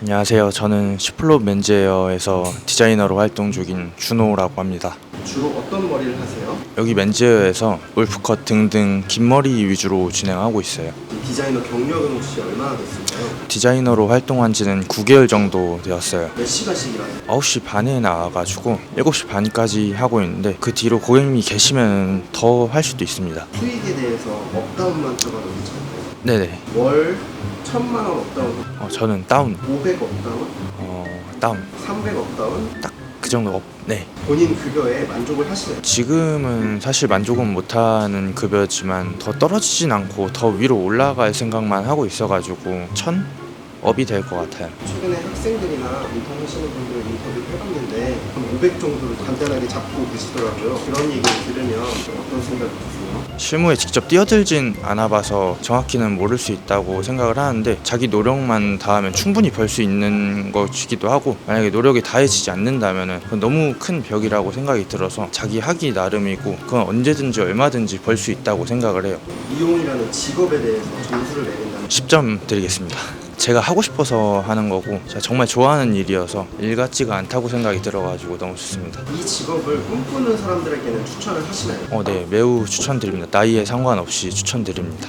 안녕하세요. 저는 슈플롭 맨즈웨어에서 디자이너로 활동 중인 준호라고 합니다. 주로 어떤 머리를 하세요? 여기 맨즈웨어에서 울프컷 등등 긴 머리 위주로 진행하고 있어요. 이 디자이너 경력은 혹시 얼마나 됐을까요? 디자이너로 활동한 지는 9개월 정도 되었어요. 몇 시간씩 일하세요? 9시 반에 나와가지고 7시 반까지 하고 있는데 그 뒤로 고객님이 계시면 더 할 수도 있습니다. 수익에 대해서 업다운만 들어가도 괜찮아요? 네네. 월 천만 원 업다운, 어, 저는 다운, 500 업다운, 어, 다운. 300 업다운, 딱그 정도 업, 네. 본인 급여에 만족을 하시나요? 지금은 사실 만족은 못하는 급여지만 더 떨어지진 않고 더 위로 올라갈 생각만 하고 있어가지고 천 업이 될 것 같아요. 최근에 학생들이나 인턴 하시는 분들 인터뷰 한 500 정도를 간단하게 잡고 계시더라고요. 그런 얘기 들으면 어떤 생각이 드세요? 실무에 직접 뛰어들진 않아봐서 정확히는 모를 수 있다고 생각을 하는데 자기 노력만 다하면 충분히 벌 수 있는 것이기도 하고 만약에 노력이 다해지지 않는다면 그건 너무 큰 벽이라고 생각이 들어서 자기 하기 나름이고 그건 언제든지 얼마든지 벌 수 있다고 생각을 해요. 이용이라는 직업에 대해서 점수를 매긴다면 10점 드리겠습니다. 제가 하고 싶어서 하는 거고 제가 정말 좋아하는 일이어서 일 같지가 않다고 생각이 들어가지고 너무 좋습니다. 이 직업을 꿈꾸는 사람들에게는 추천을 하시나요? 어, 네, 매우 추천드립니다. 나이에 상관없이 추천드립니다.